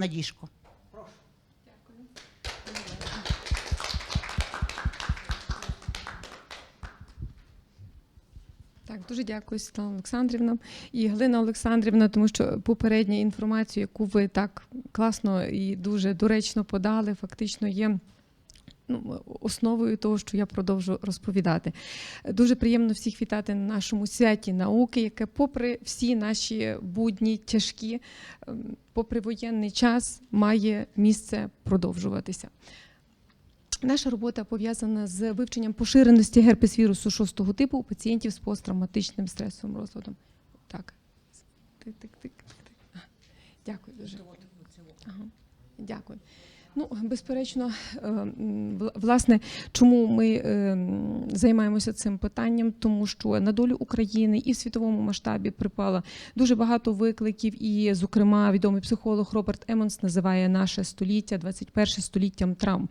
Надіжко. Так, дуже дякую, Світлана Олександрівна і Галина Олександрівна, тому що попередня інформація, яку ви так класно і дуже доречно подали, фактично є. Ну, основою того, що я продовжу розповідати. Дуже приємно всіх вітати на нашому святі науки, яке, попри всі наші будні тяжкі, ем, попри воєнний час, має місце продовжуватися. Наша робота пов'язана з вивченням поширеності герпес-вірусу шостого типу у пацієнтів з посттравматичним стресовим розладом. Так. Тик, тик, тик, тик. Дякую дуже. Ага. Дякую. Ну, безперечно, е, власне, чому ми е, займаємося цим питанням? Тому що на долю України і в світовому масштабі припало дуже багато викликів, і, зокрема, відомий психолог Роберт Емонс називає наше століття 21 століттям травм.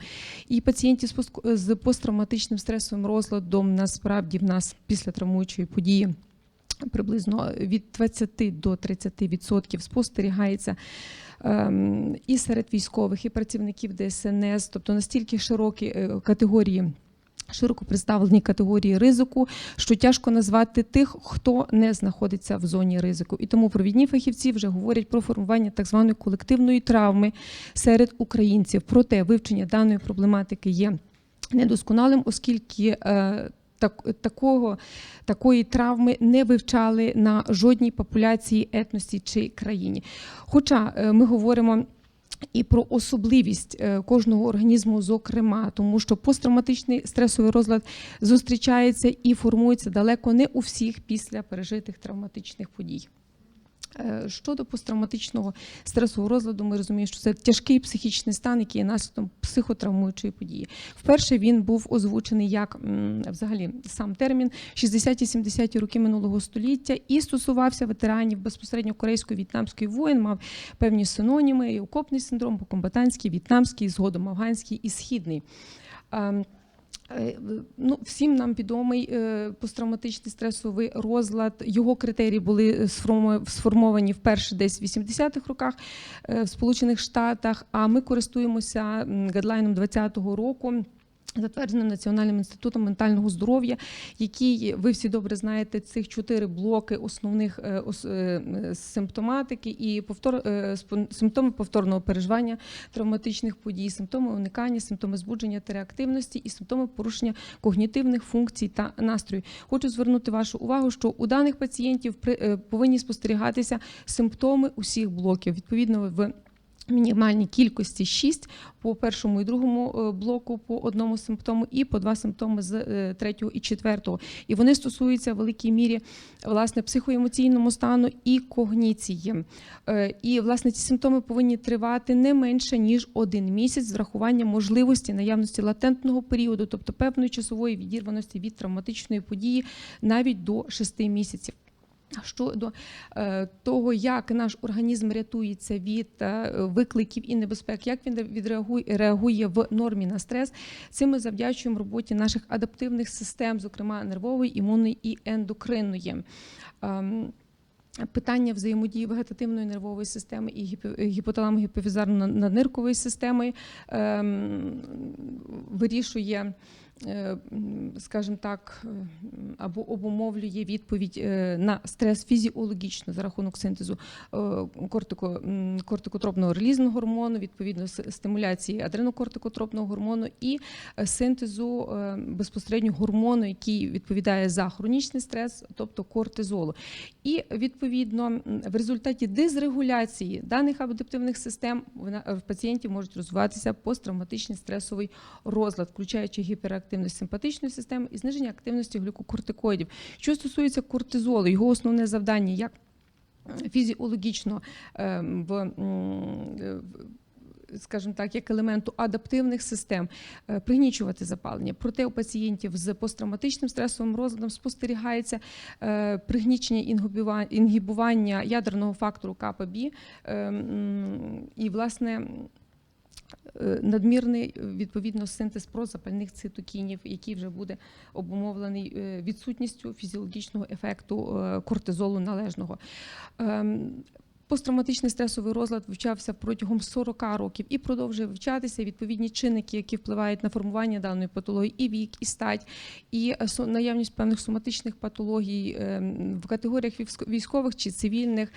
І пацієнтів з пост- з посттравматичним стресовим розладом насправді в нас після травмуючої події. Приблизно від 20 до 30% спостерігається ем, і серед військових, і працівників ДСНС, тобто настільки широкі е, категорії. Широко представлені категорії ризику, що тяжко назвати тих, хто не знаходиться в зоні ризику. І тому провідні фахівці вже говорять про формування так званої колективної травми серед українців. Проте вивчення даної проблематики є недосконалим, оскільки е, так, такого, такої травми не вивчали на жодній популяції, етносі чи країні. Хоча е, ми говоримо. І про особливість е, кожного організму, зокрема, тому що посттравматичний стресовий розлад зустрічається і формується далеко не у всіх після пережитих травматичних подій. Е, Щодо посттравматичного стресового розладу, ми розуміємо, що це тяжкий психічний стан, який є наслідком психотравмуючої події. Вперше він був озвучений як взагалі сам термін 60-70 роки минулого століття і стосувався ветеранів безпосередньо корейської в'єтнамської воїн, мав певні синоніми: і окопний синдром, покомбатантський, в'єтнамський, згодом афганський і східний. Е, Ну, всім нам відомий е, посттравматичний стресовий розлад. Його критерії були е, сформовані вперше десь в 80-х роках в Сполучених Штатах. А ми користуємося гадлайном 20-го року. Затвердженим Національним інститутом ментального здоров'я, який ви всі добре знаєте, цих чотири блоки основних е, е, симптоматики і повтор, е, симптоми повторного переживання травматичних подій, симптоми уникання, симптоми збудження та реактивності і симптоми порушення когнітивних функцій та настрою. Хочу звернути вашу увагу, що у даних пацієнтів при- повинні спостерігатися симптоми усіх блоків. Відповідно, в мінімальній кількості 6 по першому і другому е, блоку по одному симптому і по два симптоми з е, третього і четвертого. І вони стосуються в великій мірі власне психоемоційному стану і когніції. Е, І власне ці симптоми повинні тривати не менше ніж один місяць з врахуванням можливості наявності латентного періоду, тобто певної часової відірваності від травматичної події навіть до 6 місяців. Щодо е, того, як наш організм рятується від е, викликів і небезпек, як він відреагує реагує в нормі на стрес, цим ми завдячуємо роботі наших адаптивних систем, зокрема нервової, імунної і ендокринної. Ем, Питання взаємодії вегетативної нервової системи і гіпоталамо-гіпофізарно-надниркової системи ем, вирішує, скажімо так, е, або обумовлює відповідь е, на стрес фізіологічно за рахунок синтезу е, кортико, кортикотропного релізного гормону, відповідно стимуляції адренокортикотропного гормону і е, синтезу е, безпосередньо гормону, який відповідає за хронічний стрес, тобто кортизолу. І відповідно в результаті дизрегуляції даних адаптивних систем в пацієнтів можуть розвиватися посттравматичний стресовий розлад, включаючи гіперактивність симпатичної системи і зниження активності глюкокортикоїдів. Що стосується кортизолу, його основне завдання як фізіологічно ем, в е, скажімо так, як елементу адаптивних систем е, пригнічувати запалення. Проте у пацієнтів з посттравматичним стресовим розладом спостерігається е, пригнічення інгібува- інгібування ядерного фактору КПБ і, власне, е, надмірний е, відповідно синтез прозапальних цитокінів, який вже буде обумовлений е, відсутністю фізіологічного ефекту е, кортизолу належного. Ем, Посттравматичний стресовий розлад вивчався протягом 40 років і продовжує вивчатися. Відповідні чинники, які впливають на формування даної патології, і вік, і стать, і е, наявність певних соматичних патологій ем, в категоріях військ- військових чи цивільних.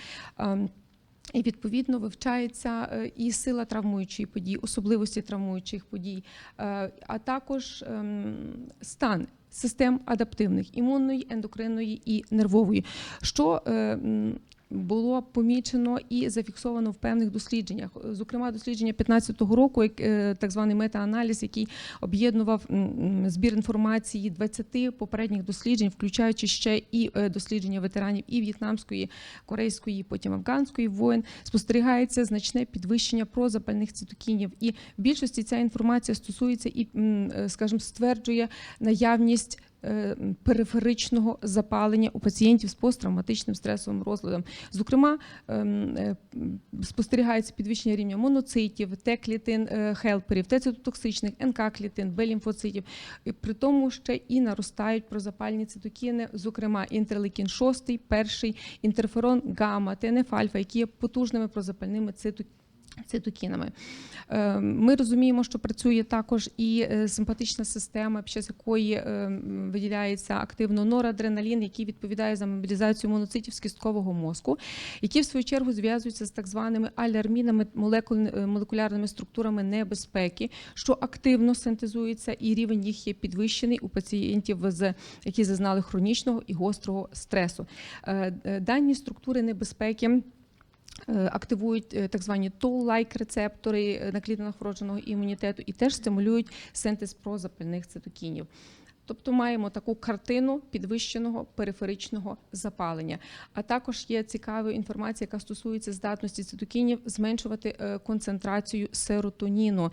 Ем, і відповідно вивчається е, і сила травмуючої події, особливості травмуючих подій, е, а також ем, стан систем адаптивних імунної, ендокринної і нервової, що е, м, було помічено і зафіксовано в певних дослідженнях. Зокрема, дослідження 15-го року, як, е, так званий мета-аналіз, який об'єднував збір інформації 20 попередніх досліджень, включаючи ще і е, дослідження ветеранів і в'єтнамської, корейської, потім афганської воєн, спостерігається значне підвищення прозапальних цитокінів. І в більшості ця інформація стосується і, е, скажімо, стверджує наявність. Е, Периферичного запалення у пацієнтів з посттравматичним стресовим розладом. Зокрема, ем, е, спостерігається підвищення рівня моноцитів, Т-клітин, е, хелперів, Т-цитотоксичних, НК-клітин, Б-лімфоцитів. При тому ще і наростають прозапальні цитокіни, зокрема інтерлейкін 6, перший, інтерферон гамма, ТНФ-альфа, які є потужними прозапальними цитокінами. Цитокінами. Е, Ми розуміємо, що працює також і е, симпатична система, під час якої е, виділяється активно норадреналін, який відповідає за мобілізацію моноцитів з кісткового мозку, які в свою чергу зв'язуються з так званими алярмінами молекулярними структурами небезпеки, що активно синтезується, і рівень їх є підвищений у пацієнтів, які зазнали хронічного і гострого стресу. Дані структури небезпеки. Е, Активують е, так звані toll-like рецептори е, на клітинах вродженого імунітету і теж стимулюють синтез прозапальних цитокінів. Тобто маємо таку картину підвищеного периферичного запалення. А також є цікава інформація, яка стосується здатності цитокінів зменшувати концентрацію серотоніну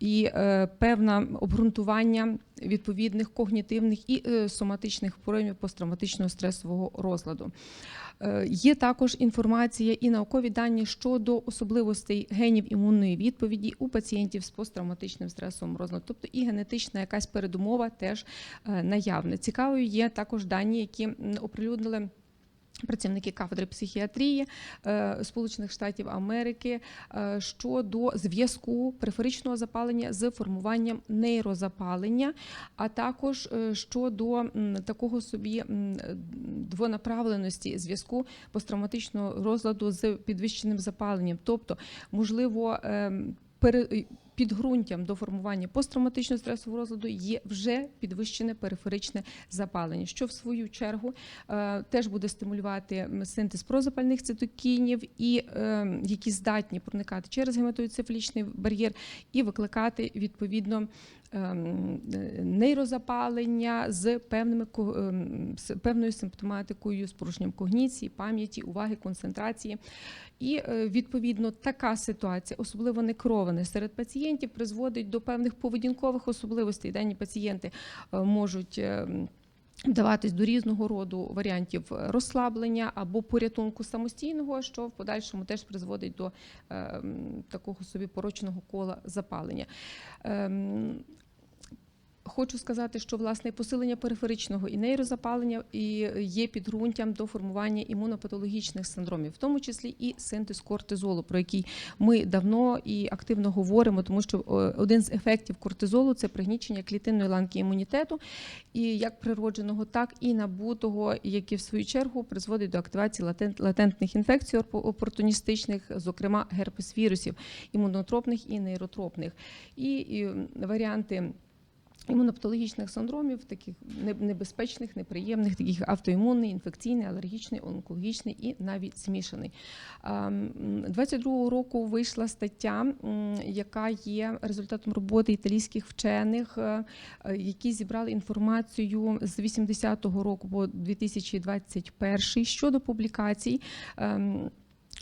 і певне обґрунтування відповідних когнітивних і е, соматичних проявів посттравматичного стресового розладу. Е, Є також інформація і наукові дані щодо особливостей генів імунної відповіді у пацієнтів з посттравматичним стресовим розладом, тобто і генетична якась передумова теж е, наявна. Цікавою є також дані, які оприлюднили. Працівники кафедри психіатрії е, Сполучених Штатів Америки е, щодо зв'язку периферичного запалення з формуванням нейрозапалення, а також е, щодо такого собі двонаправленості зв'язку посттравматичного розладу з підвищеним запаленням. Тобто, можливо, ем, підґрунтям до формування посттравматичного стресового розладу є вже підвищене периферичне запалення, що в свою чергу е, теж буде стимулювати синтез прозапальних цитокінів, і е, які здатні проникати через гематоенцефалічний бар'єр і викликати відповідно ем, е, нейрозапалення з певними ем, з певною симптоматикою, з порушенням когніції, пам'яті, уваги, концентрації. І відповідно така ситуація, особливо некроване серед пацієнтів, призводить до певних поведінкових особливостей. Дані пацієнти е, можуть. даватись Вдаватись до різного роду варіантів розслаблення або порятунку самостійного, що в подальшому теж призводить до такого собі порочного кола запалення. Хочу сказати, що власне посилення периферичного і нейрозапалення і є підґрунтям до формування імунопатологічних синдромів, в тому числі і синтез кортизолу, про який ми давно і активно говоримо, тому що е, один з ефектів кортизолу це пригнічення клітинної ланки імунітету, і як природженого, так і набутого, які в свою чергу призводить до активації латент- латентних інфекцій опортуністичних, зокрема герпес-вірусів, імунотропних і нейротропних. І, варіанти. Імунопатологічних синдромів, таких небезпечних, неприємних, таких автоімунний, інфекційний, алергічний, онкологічний і навіть м, 22-го року вийшла стаття, яка є результатом роботи італійських вчених, е, які зібрали інформацію з 80-го року по 2021 щодо публікацій.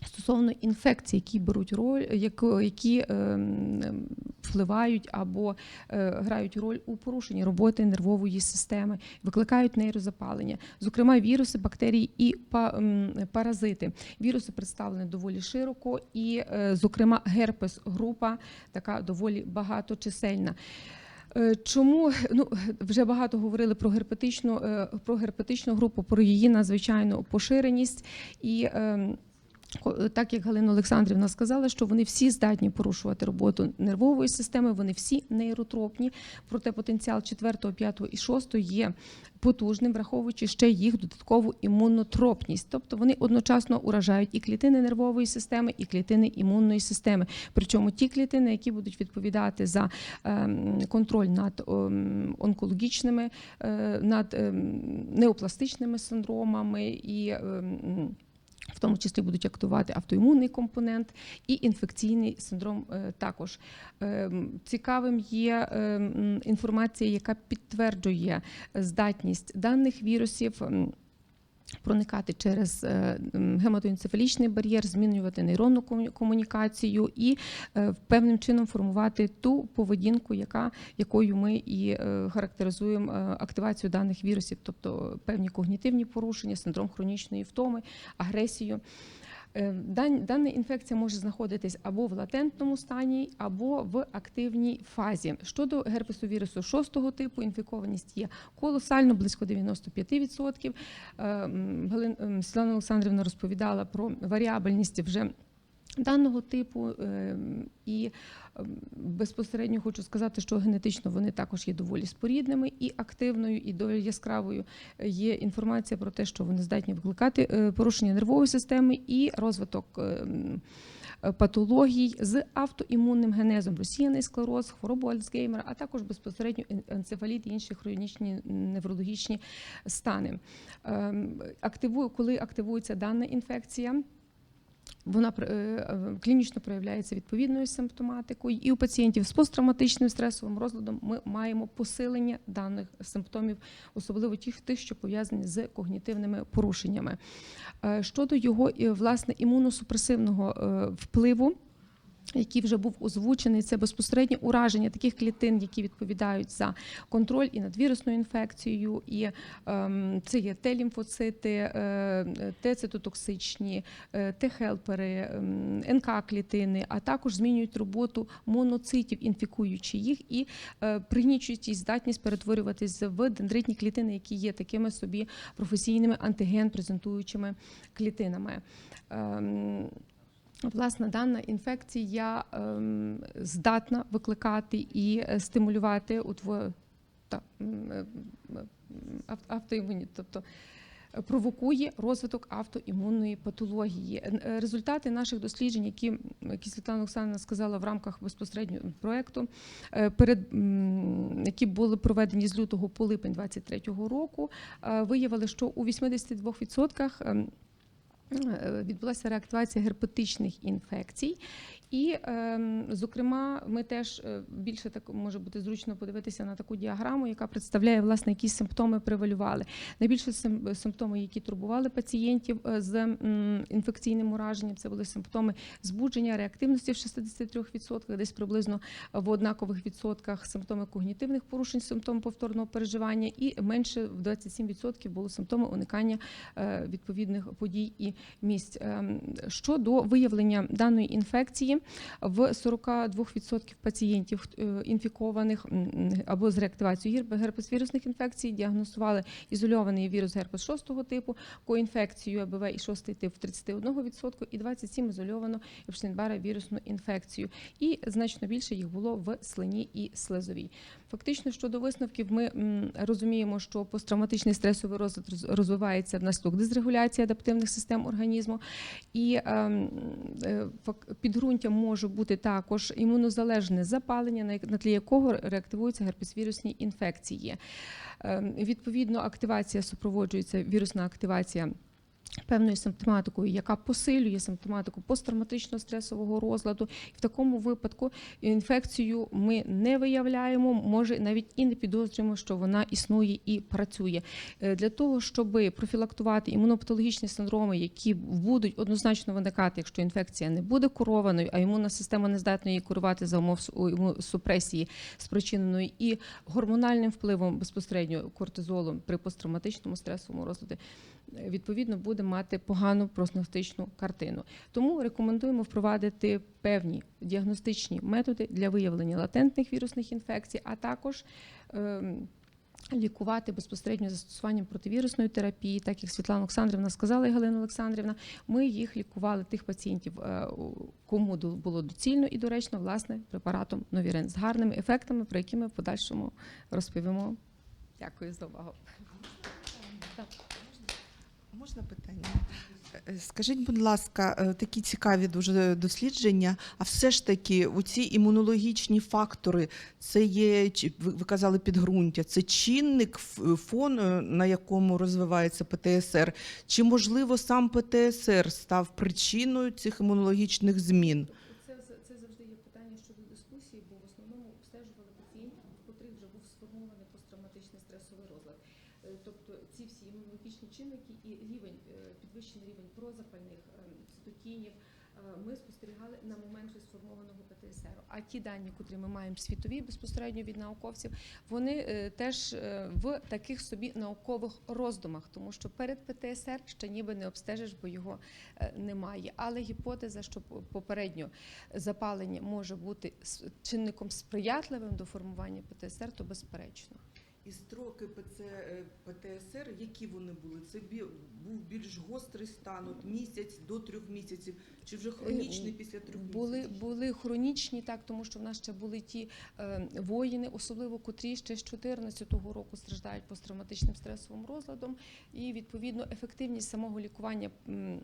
Ем, Стосовно інфекцій, які беруть роль, які ем, впливають або е, грають роль у порушенні роботи нервової системи, викликають нейрозапалення, зокрема віруси, бактерії і па- паразити. Віруси представлені доволі широко, і, е, зокрема, герпес група така доволі багаточисельна. Е, Чому ну вже багато говорили про герпетичну про герпетичну групу, про її надзвичайну поширеність і. Так як Галина Олександрівна сказала, що вони всі здатні порушувати роботу нервової системи, вони всі нейротропні, проте потенціал 4, 5 і 6 є потужним, враховуючи ще їх додаткову імунотропність. Тобто вони одночасно уражають і клітини нервової системи, і клітини імунної системи. Причому ті клітини, які будуть відповідати за ем, контроль над ем, онкологічними, е, над ем, неопластичними синдромами і в тому числі будуть актувати автоімунний компонент і інфекційний синдром е, також. Ем, Цікавим є ем, інформація, яка підтверджує здатність даних вірусів. Проникати через е, гематоенцефалічний бар'єр, змінювати нейронну комунікацію і е, певним чином формувати ту поведінку, яка якою ми і е, характеризуємо активацію даних вірусів, тобто певні когнітивні порушення, синдром хронічної втоми, агресію. Е, дан- Дана інфекція може знаходитись або в латентному стані, або в активній фазі. Щодо герпесу вірусу шостого типу, інфікованість є колосально, близько 95%. Галина м, ем, Світлана Олександрівна розповідала про варіабельність вже даного типу. ем, І ем, безпосередньо хочу сказати, що генетично вони також є доволі спорідними і активною, і доволі яскравою є інформація про те, що вони здатні викликати е, порушення нервової системи і розвиток. е, Патологій з автоімунним генезом, розсіяний склероз, хворобу Альцгеймера, а також безпосередньо енцефаліт і інші хронічні неврологічні стани. Ем, коли активується дана інфекція, вона е, клінічно проявляється відповідною симптоматикою, і у пацієнтів з посттравматичним стресовим розладом ми маємо посилення даних симптомів, особливо тих, тих, що пов'язані з когнітивними порушеннями. Е, Щодо його е, власне імуносупресивного впливу. Який вже був озвучений, це безпосередньо ураження таких клітин, які відповідають за контроль і над вірусною інфекцією, і ем, це є Т-лімфоцити, е, Т-цитотоксичні, е, Т-хелпери, ем, НК-клітини, а також змінюють роботу моноцитів, інфікуючи їх, і е, пригнічують їх здатність перетворюватись в дендритні клітини, які є такими собі професійними антиген-презентуючими клітинами. Ем, Власне, дана інфекція ем, здатна викликати і е, стимулювати утво... та, е, м, ав- автоімунні, тобто е, провокує розвиток автоімунної патології. Результати наших досліджень, які, які Світлана Олександрівна сказала в рамках безпосередньо проекту, перед, які були проведені з лютого по липень 2023 року, виявили, що у 82% ем, е, відбулася реактивація герпетичних інфекцій. І, ем, зокрема, ми теж е, більше так може бути зручно подивитися на таку діаграму, яка представляє власне які симптоми превалювали. Найбільше сим- симптоми, які турбували пацієнтів е, з інфекційним ураженням, це були симптоми збудження, реактивності в 63%, десь приблизно в однакових відсотках симптоми когнітивних порушень, симптоми повторного переживання, і менше в 27% було симптоми уникання е, відповідних подій і місць. Ем, Щодо виявлення даної інфекції, в 42% пацієнтів е, інфікованих або з реактивацією герпе- герпес-вірусних інфекцій діагностували ізольований вірус герпес 6 типу, коінфекцію АБВ і 6 тип в 31% і 27 ізольовано Епштейн-Барра вірусну інфекцію. І значно більше їх було в слині і слизовій. Фактично, щодо висновків, ми розуміємо, що посттравматичний стресовий розлад розвивається внаслідок дизрегуляції адаптивних систем організму, і ем, е, може бути також імунозалежне запалення, на тлі якого реактивуються герпесвірусні інфекції. Ем, Відповідно, активація супроводжується вірусна активація. Певною симптоматикою, яка посилює симптоматику посттравматичного стресового розладу, і в такому випадку інфекцію ми не виявляємо, може навіть і не підозрюємо, що вона існує і працює. Е, Для того, щоб профілактувати імунопатологічні синдроми, які будуть однозначно виникати, якщо інфекція не буде курованою, а імунна система не здатна її курувати за умов супресії, спричиненої і гормональним впливом безпосередньо кортизолу при посттравматичному стресовому розладі, відповідно буде мати погану прогностичну картину. Тому рекомендуємо впровадити певні діагностичні методи для виявлення латентних вірусних інфекцій, а також ем, Лікувати безпосередньо застосуванням противірусної терапії, так як Світлана Олександрівна сказала і Галина Олександрівна, ми їх лікували тих пацієнтів, е, кому було доцільно і доречно власне препаратом Новірен з гарними ефектами, про які ми в подальшому розповімо. Дякую за увагу. Можна питання? Е, Скажіть, будь ласка, е, такі цікаві дуже дослідження. А все ж таки, оці імунологічні фактори, це є ви казали підґрунтя, це чинник фон, е, на якому розвивається ПТСР. Чи можливо сам ПТСР став причиною цих імунологічних змін? Це, це завжди є питання щодо дискусії, бо в основному обстежували пацієнтів, у котрих вже був сформований посттравматичний стресовий розлад. Е, Тобто ці всі імунологічні чинники і рівень, е, підвищений рівень прозапальних е, цитокінів е, ми спостерігали на момент вже сформованого ПТСР. А ті дані, котрі ми маємо світові безпосередньо від науковців, вони е, теж е, в таких собі наукових роздумах, тому що перед ПТСР ще ніби не обстежиш, бо його немає. Але гіпотеза, що попередньо запалення може бути чинником сприятливим до формування ПТСР, то безперечно. І строки ПЦ, е, ПТСР, які вони були? Це бі- був більш гострий стан, от місяць до трьох місяців, чи вже хронічний після трьох Були, місяців? були хронічні, так, тому що в нас ще були ті е, воїни, особливо котрі ще з 14-го року страждають посттравматичним стресовим розладом, і відповідно ефективність самого лікування. м,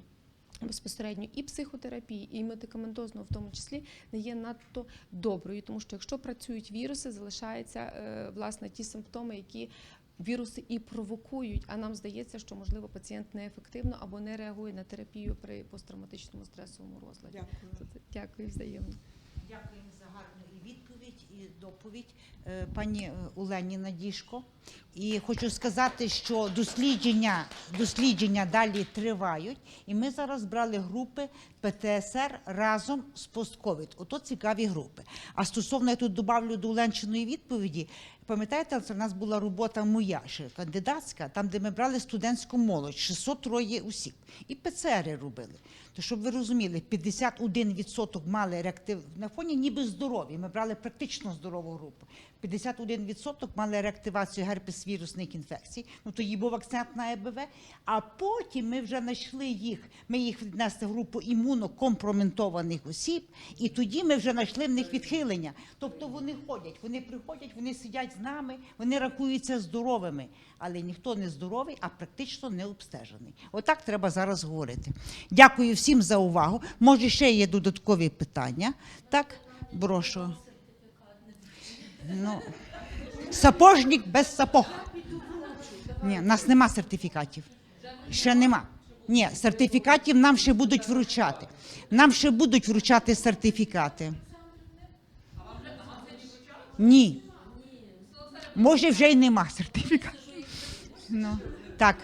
Безпосередньо і психотерапії, і медикаментозного в тому числі не є надто доброю, тому що якщо працюють віруси, залишаються е, власне ті симптоми, які віруси і провокують. А нам здається, що можливо пацієнт неефективно або не реагує на терапію при посттравматичному стресовому розладі. Дякую. Це- Дякую взаємно. Дякуємо за гарну і відповідь, і доповідь е, пані е, Олені Надішко. І хочу сказати, що дослідження, дослідження далі тривають, і ми зараз брали групи ПТСР разом з постковід. Ото цікаві групи. А стосовно я тут добавлю до Оленчиної відповіді. Пам'ятаєте, це в нас була робота моя ще кандидатська, там, де ми брали студентську молодь, 603 осіб, і ПЦРи робили. То щоб ви розуміли, 51% мали реактив на фоні, ніби здорові. Ми брали практично здорову групу. 51% мали реактивацію герпес-вірусних інфекцій. Ну то тоді був акцент на ЕБВ. А потім ми вже знайшли їх. Ми їх віднесли в групу імунокомпроментованих осіб, і тоді ми вже знайшли в них відхилення. Тобто вони ходять, вони приходять, вони сидять з нами, вони рахуються здоровими, але ніхто не здоровий, а практично не обстежений. Отак треба зараз говорити. Дякую всім за увагу. Може, ще є додаткові питання. Так, прошу. Ну, сапожник без сапог. Ні, у нас нема сертифікатів. Ще нема. Ні, сертифікатів нам ще будуть вручати. Нам ще будуть вручати сертифікати. Ні. Може, вже й нема сертифікатів. Ну, так.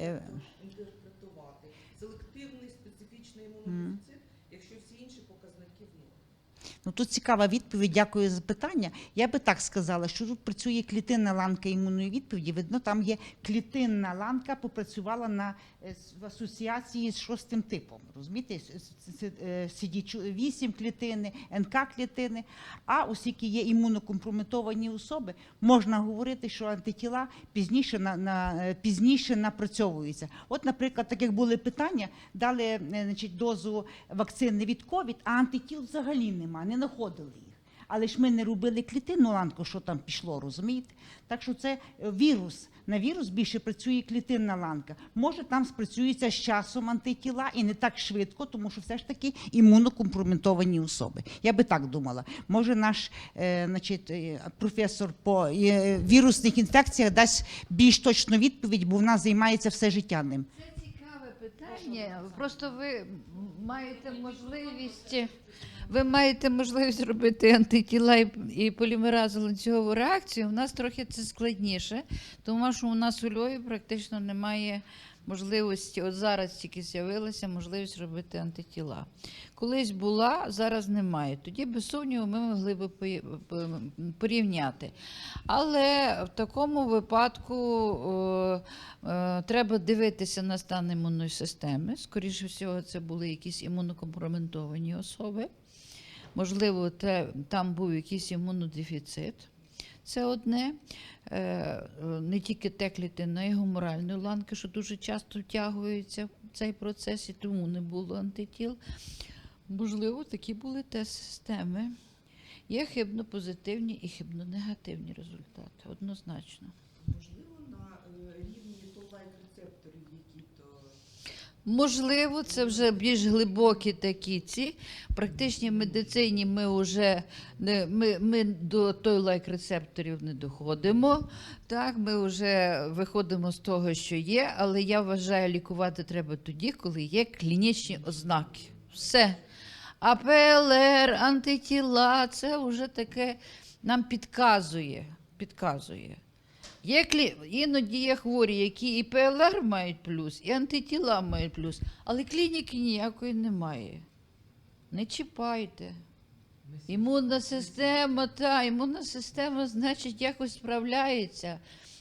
Yeah. Ну тут цікава відповідь. Дякую за питання. Я би так сказала, що тут працює клітинна ланка імунної відповіді. Видно, там є клітинна ланка, попрацювала на е, в асоціації з шостим типом. Розумієте, е, CD8 клітини, НК клітини. А оскільки є імунокомпрометовані особи, можна говорити, що антитіла пізніше на, на е, пізніше напрацьовуються. От, наприклад, так як були питання, дали значить, дозу вакцини від ковід, а антитіл взагалі нема, не знаходили їх. Але ж ми не робили клітинну ланку, що там пішло, розумієте? Так що це е, вірус. На вірус більше працює клітинна ланка. Може, там спрацюються з часом антитіла і не так швидко, тому що все ж таки імунокомпрометовані особи. Я би так думала. Може, наш е, значить, е, професор по е, вірусних інфекціях дасть більш точну відповідь, бо вона займається все життя ним. Питання. Ні, просто ви маєте можливість. Ви маєте можливість робити антитіла і, і полімеразу ланцюгову реакцію. У нас трохи це складніше, тому що у нас у Львові практично немає можливості. От зараз тільки з'явилася можливість робити антитіла. Колись була, зараз немає. Тоді, без сумніву, ми могли би порівняти. Але в такому випадку е, е, треба дивитися на стан імунної системи. Скоріше всього, це були якісь імунокомпроментовані особи. Можливо, те, там був якийсь імунодефіцит. Це одне. Е, Не тільки Т-клітини, його й ланки, що дуже часто втягуються в цей процес, і тому не було антитіл. Можливо, такі були те системи. Є хибно-позитивні і хибно-негативні результати, однозначно. Можливо, на е, рівні толайк рецепторів, які то Можливо, це вже більш глибокі такі ці. Практичній медицині ми вже не, ми, ми до той лайк рецепторів не доходимо. Так, ми вже виходимо з того, що є, але я вважаю, лікувати треба тоді, коли є клінічні ознаки. Все. А ПЛР, антитіла це вже таке нам підказує. підказує. Є клі... Іноді є хворі, які і ПЛР мають плюс, і антитіла мають плюс, але клініки ніякої немає. Не чіпайте. Імунна система, та, імунна система, значить, якось справляється.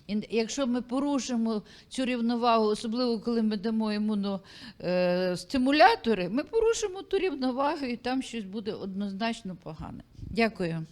І якщо ми порушимо цю рівновагу, особливо коли ми дамо імуностимулятори, ми порушимо ту рівновагу і там щось буде однозначно погане. Дякую.